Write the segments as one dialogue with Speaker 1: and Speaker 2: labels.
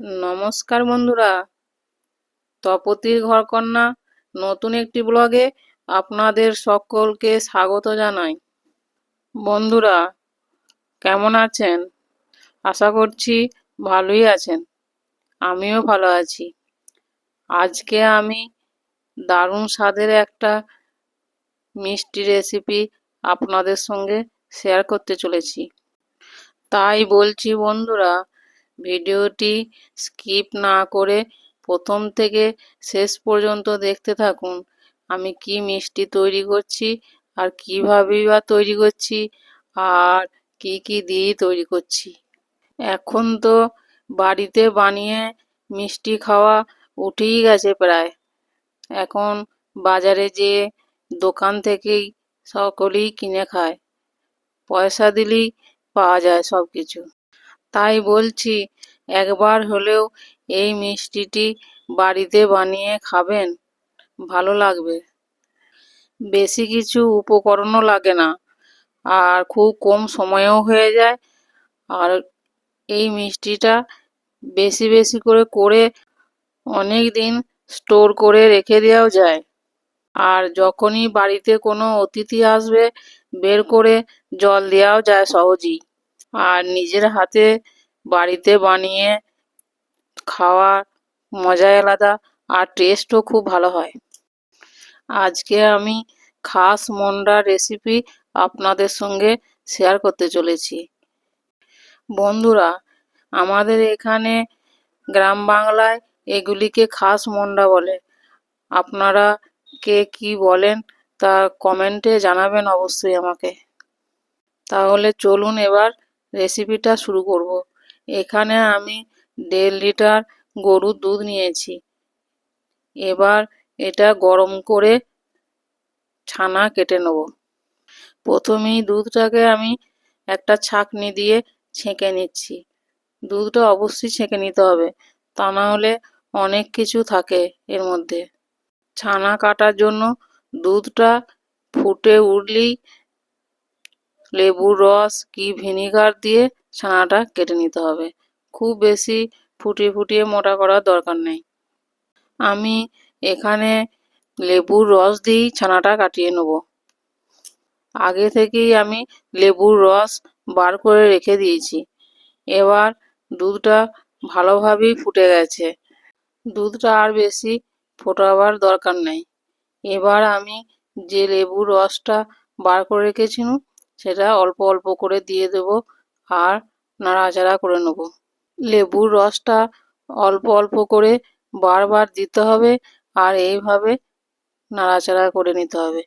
Speaker 1: নমস্কার বন্ধুরা। তপতির ঘরকন্যা নতুন একটি ব্লগে আপনাদের সকলকে স্বাগত জানাই। বন্ধুরা, কেমন আছেন? আশা করছি ভালোই আছেন। আমিও ভালো আছি। আজকে আমি দারুণ স্বাদের একটা মিষ্টি রেসিপি আপনাদের সঙ্গে শেয়ার করতে চলেছি। তাই বলছি বন্ধুরা ভিডিওটি স্কিপ না করে প্রথম থেকে শেষ পর্যন্ত দেখতে থাকুন। আমি কি মিষ্টি তৈরি করছি, আর কীভাবেই বা তৈরি করছি, আর কি কি দিয়ে তৈরি করছি। এখন তো বাড়িতে বানিয়ে মিষ্টি খাওয়া উঠেই গেছে প্রায়। এখন বাজারে যেয়ে দোকান থেকেই সকলেই কিনে খায়। পয়সা দিলেই পাওয়া যায় সব কিছু তাই বলছি, একবার হলেও এই মিষ্টিটি বাড়িতে বানিয়ে খাবেন, ভালো লাগবে। বেশি কিছু উপকরণও লাগে না, আর খুব কম সময়েও হয়ে যায়। আর এই মিষ্টিটা বেশি বেশি করে করে অনেক দিন স্টোর করে রেখে দেওয়াও যায়। আর যখনই বাড়িতে কোনো অতিথি আসবে, বের করে জল দেওয়াও যায় সহজেই। আর নিজের হাতে বাড়িতে বানিয়ে খাওয়ার মজাই আলাদা আর টেস্টও খুব ভালো হয়। আজকে আমি খাস মন্ডার রেসিপি আপনাদের সঙ্গে শেয়ার করতে চলেছি। বন্ধুরা, আমাদের এখানে গ্রাম বাংলায় এগুলিকে খাস মন্ডা বলে। আপনারা কে কি বলেন তা কমেন্টে জানাবেন অবশ্যই আমাকে। তাহলে চলুন এবার রেসিপিটা শুরু করব। এখানে আমি দেড় লিটার গরুর দুধ নিয়েছি। এবার এটা গরম করে ছানা কেটে নেব। প্রথমেই দুধটাকে আমি একটা ছাঁকনি দিয়ে ছেঁকে নিচ্ছি। দুধটা অবশ্যই ছেঁকে নিতে হবে, তা না হলে অনেক কিছু থাকে এর মধ্যে। ছানা কাটার জন্য দুধটা ফুটে উঠলেই লেবুর রস কি ভিনিগার দিয়ে ছানাটা কেটে নিতে হবে। খুব বেশি ফুটিয়ে ফুটিয়ে মোটা করার দরকার নেই। আমি এখানে লেবুর রস দিয়েই ছানাটা কাটিয়ে নেব। আগে থেকেই আমি লেবুর রস বার করে রেখে দিয়েছি। এবার দুধটা ভালোভাবেই ফুটে গেছে। দুধটা আর বেশি ফোটাবার দরকার নেই। এবার আমি যে লেবুর রসটা বার করে রেখেছিলাম সেটা অল্প অল্প করে দিয়ে দেব আর নাড়াচাড়া করে নেব। লেবুর রসটা অল্প অল্প করে বারবার দিতে হবে আর এইভাবে নাড়াচাড়া করে নিতে হবে।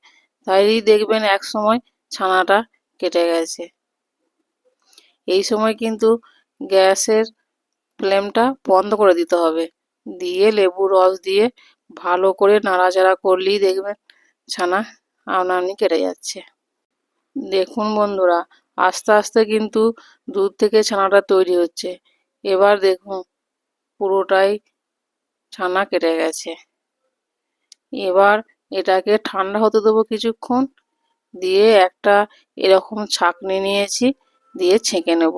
Speaker 1: তাই দেখবেন এক সময় ছানাটা কেটে গেছে। এই সময় কিন্তু গ্যাসের ফ্লেমটা বন্ধ করে দিতে হবে। দিয়ে লেবু রস দিয়ে ভালো করে নাড়াচাড়া করলেই দেখবেন ছানা আপনানি কেটে যাচ্ছে। দেখুন বন্ধুরা, আস্তে আস্তে কিন্তু দুধ থেকে ছানাটা তৈরি হচ্ছে। এবার দেখুন, পুরোটাই ছানা কেটে গেছে। এবার এটাকে ঠান্ডা হতে দেবো কিছুক্ষণ, দিয়ে একটা এরকম ছাঁকনি নিয়েছি, দিয়ে ছেঁকে নেব।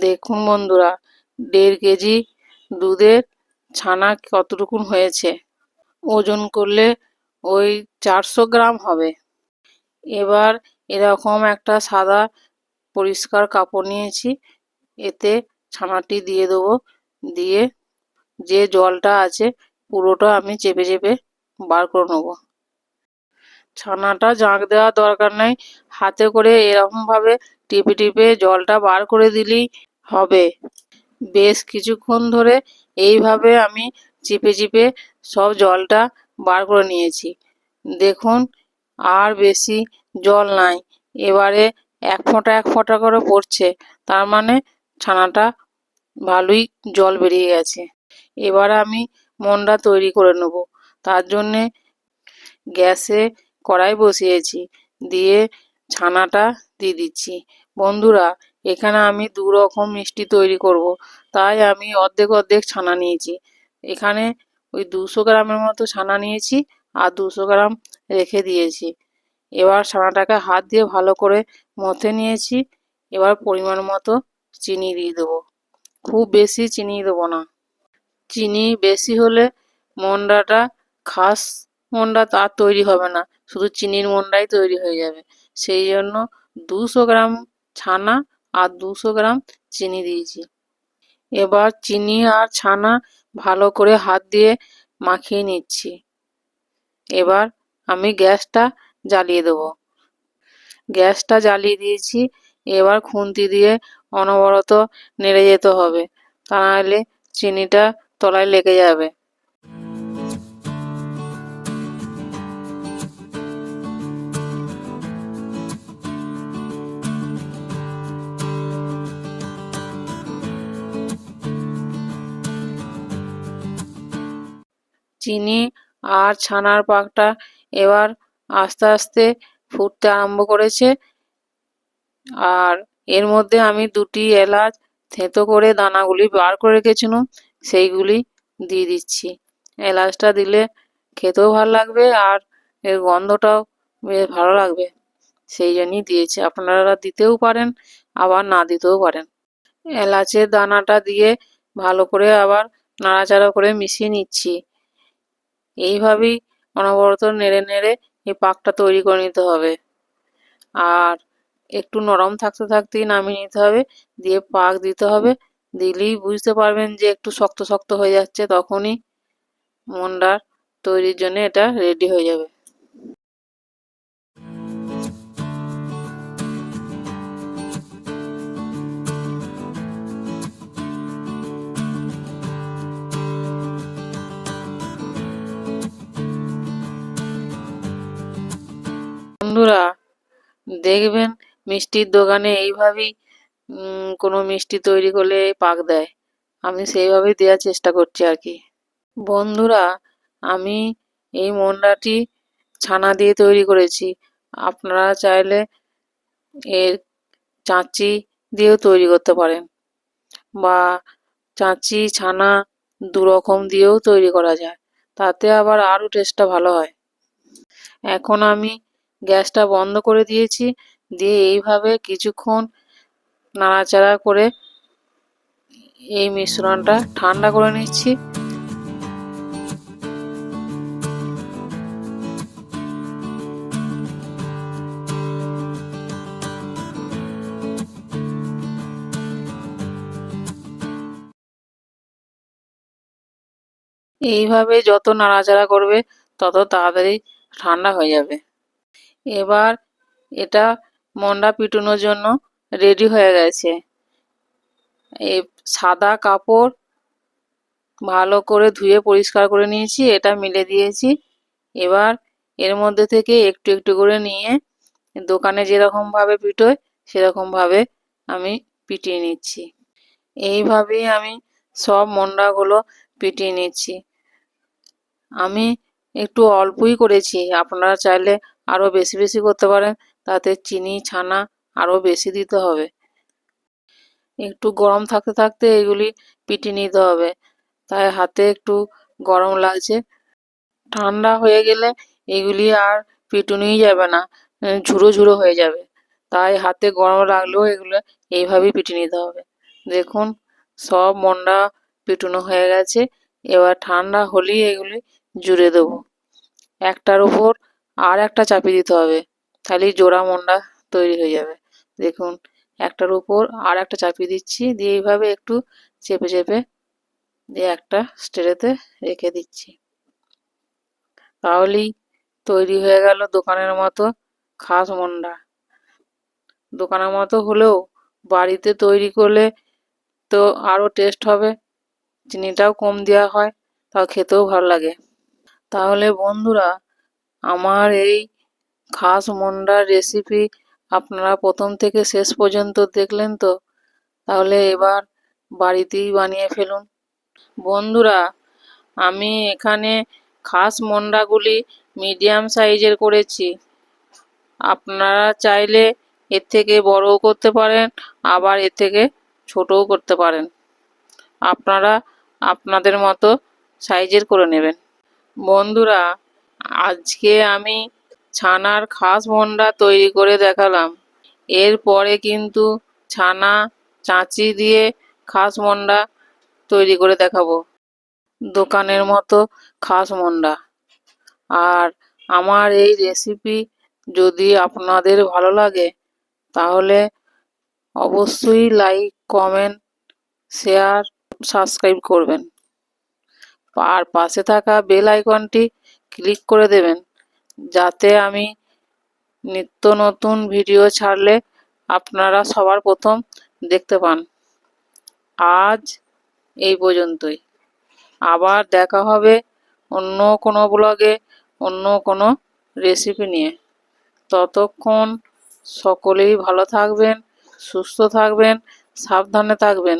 Speaker 1: দেখুন বন্ধুরা, দেড় কেজি দুধের ছানা কতটুকুন হয়েছে? ওজন করলে ওই চারশো গ্রাম হবে। এবার এরকম একটা সাদা পরিষ্কার কাপড় নিয়েছি। এতে ছানাটি দিয়ে দেবো। দিয়ে যে জলটা আছে পুরোটা আমি চেপে চেপে বার করে নেব। ছানাটা জাঁক দেওয়ার দরকার নেই। হাতে করে এরকমভাবে টিপে টিপে জলটা বার করে দিলেই হবে। বেশ কিছুক্ষণ ধরে এইভাবে আমি চিপে চিপে সব জলটা বার করে নিয়েছি। দেখুন আর বেশি জল নাই। এবারে এক ফোঁটা এক ফোঁটা করে পড়ছে। তার মানে ছানাটা ভালোই জল বেরিয়ে গেছে। এবার আমি মন্ডা তৈরি করে নেব। তার জন্যে গ্যাসে কড়াই বসিয়েছি। দিয়ে ছানাটা দিয়ে দিচ্ছি। বন্ধুরা, এখানে আমি দু রকম মিষ্টি তৈরি করব। তাই আমি অর্ধেক অর্ধেক ছানা নিয়েছি। এখানে ওই দুশো গ্রামের মতো ছানা নিয়েছি। আর দুশো গ্রাম রেখে দিয়েছি। এবার ছানাটাকে হাত দিয়ে ভালো করে মথে নিয়েছি। এবার পরিমাণ মতো চিনি দিয়ে দেবো। খুব বেশি চিনি দেবো না। চিনি বেশি হলে মন্ডাটা, খাস মন্ডা তার তৈরি হবে না। শুধু চিনির মন্ডাই তৈরি হয়ে যাবে। সেই জন্য দুশো গ্রাম ছানা আর দুশো গ্রাম চিনি দিয়েছি। এবার চিনি আর ছানা ভালো করে হাত দিয়ে মাখিয়ে নিচ্ছি। এবার আমি গ্যাসটা জ্বালিয়ে দেবো। গ্যাসটা জ্বালিয়ে দিয়েছি, এবার খুন্তি দিয়ে অনবরত নেড়ে যেতে হবে, তা নাহলে চিনিটা তলায় লেগে যাবে। চিনি আর ছানার পাকটা এবার আস্তে আস্তে ফুটতে আরম্ভ করেছে। আর এর মধ্যে আমি দুটি এলাচ থেঁতো করে দানাগুলি বার করে রেখেছিলাম, সেইগুলি দিয়ে দিচ্ছি। এলাচটা দিলে খেতেও ভালো লাগবে আর এর গন্ধটাও বেশ ভালো লাগবে। সেই জন্যই দিয়েছি। আপনারা দিতেও পারেন, আবার না দিতেও পারেন। এলাচের দানাটা দিয়ে ভালো করে আবার নাড়াচাড়া করে মিশিয়ে নিচ্ছি। এইভাবেই অনবরত নেড়ে নেড়ে এই পাকটা তৈরি করে নিতে হবে। আর একটু নরম থাকতে থাকতেই নামিয়ে নিতে হবে, দিয়ে পাক দিতে হবে। দিলেই বুঝতে পারবেন যে একটু শক্ত শক্ত হয়ে যাচ্ছে, তখনই মন্ডার তৈরির জন্য এটা রেডি হয়ে যাবে। বন্ধুরা, দেখবেন মিষ্টির দোকানে এইভাবেই কোনো মিষ্টি তৈরি করলে পাক দেয়। আমি সেইভাবেই দেওয়ার চেষ্টা করছি আর কি। বন্ধুরা, আমি এই মন্ডাটি ছানা দিয়ে তৈরি করেছি। আপনারা চাইলে এর চাঁচি দিয়েও তৈরি করতে পারেন। বা চাঁচি, ছানা দু রকম দিয়েও তৈরি করা যায়। তাতে আবার আরও টেস্টটা ভালো হয়। এখন আমি গ্যাসটা বন্ধ করে দিয়েছি। দিয়ে এইভাবে কিছুক্ষণ নাড়াচাড়া করে এই মিশ্রণটা ঠান্ডা করে নিচ্ছি। এইভাবে যত নাড়াচাড়া করবে, তত তাড়াতাড়ি ঠান্ডা হয়ে যাবে। এবার এটা মন্ডা পিটুনোর জন্য রেডি হয়ে গেছে। এই সাদা কাপড় ভালো করে ধুয়ে পরিষ্কার করে নিয়েছি, এটা মিলে দিয়েছি। এবার এর মধ্যে থেকে একটু একটু করে নিয়ে দোকানে যেরকমভাবে পিটোয়, সেরকমভাবে আমি পিটিয়ে নিচ্ছি। এইভাবেই আমি সব মন্ডাগুলো পিটিয়ে নিচ্ছি। আমি একটু অল্পই করেছি, আপনারা চাইলে আরও বেশি বেশি করতে পারেন তাতে চিনি, ছানা আরও বেশি দিতে হবে। একটু গরম থাকতে থাকতে এগুলি পিটি নিতে হবে। তাই হাতে একটু গরম লাগছে। ঠান্ডা হয়ে গেলে এগুলি আর পিটুনিই যাবে না ঝুড়ো ঝুড়ো হয়ে যাবে। তাই হাতে গরম লাগলেও এগুলো এইভাবেই পিটে নিতে হবে। দেখুন, সব মন্ডা পিটুনো হয়ে গেছে। এবার ঠান্ডা হলেই এগুলি জুড়ে দেবো। একটার উপর আর একটা চাপিয়ে দিতে হবে। তাহলেই জোড়া মন্ডা তৈরি হয়ে যাবে। দেখুন, একটার উপর আর একটা চাপিয়ে দিচ্ছি। দিয়ে এইভাবে একটু চেপে চেপে দিয়ে একটা স্টেরেতে রেখে দিচ্ছি। তাহলেই তৈরি হয়ে গেল দোকানের মতো খাস মন্ডা দোকানের মতো হলেও বাড়িতে তৈরি করলে তো আরও টেস্ট হবে, চিনিটাও কম দেওয়া হয়, তাও খেতেও ভালো লাগে। তাহলে বন্ধুরা আমার এই খাস মন্ডার রেসিপি আপনারা প্রথম থেকে শেষ পর্যন্ত দেখলেন তো? তাহলে এবার বাড়িতেই বানিয়ে ফেলুন। বন্ধুরা, আমি এখানে খাস মন্ডাগুলি মিডিয়াম সাইজের করেছি। আপনারা চাইলে এর থেকে বড়ও করতে পারেন, আবার এর থেকে ছোটও করতে পারেন। আপনারা আপনাদের মতো সাইজের করে নেবেন। বন্ধুরা আজকে আমি ছানার খাস মন্ডা তৈরি করে দেখালাম। এরপরে কিন্তু ছানা চাঁচি দিয়ে খাস মন্ডা তৈরি করে দেখাবো। দোকানের মতো খাস মন্ডা আর আমার এই রেসিপি যদি আপনাদের ভালো লাগে, তাহলে অবশ্যই লাইক কমেন্ট শেয়ার সাবস্ক্রাইব করবেন। আর পাশে থাকা বেল আইকনটি ক্লিক করে দেবেন। যাতে আমি নিত্য নতুন ভিডিও ছাড়লে আপনারা সবার প্রথম দেখতে পান। আজ এই পর্যন্তই। আবার দেখা হবে অন্য কোনো ব্লগে অন্য কোনো রেসিপি নিয়ে। ততক্ষণ সকলেই ভালো থাকবেন, সুস্থ থাকবেন, সাবধানে থাকবেন।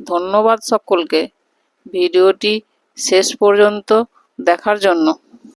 Speaker 1: ধন্যবাদ সকলকে। ভিডিওটি শেষ পর্যন্ত দেখার জন্য।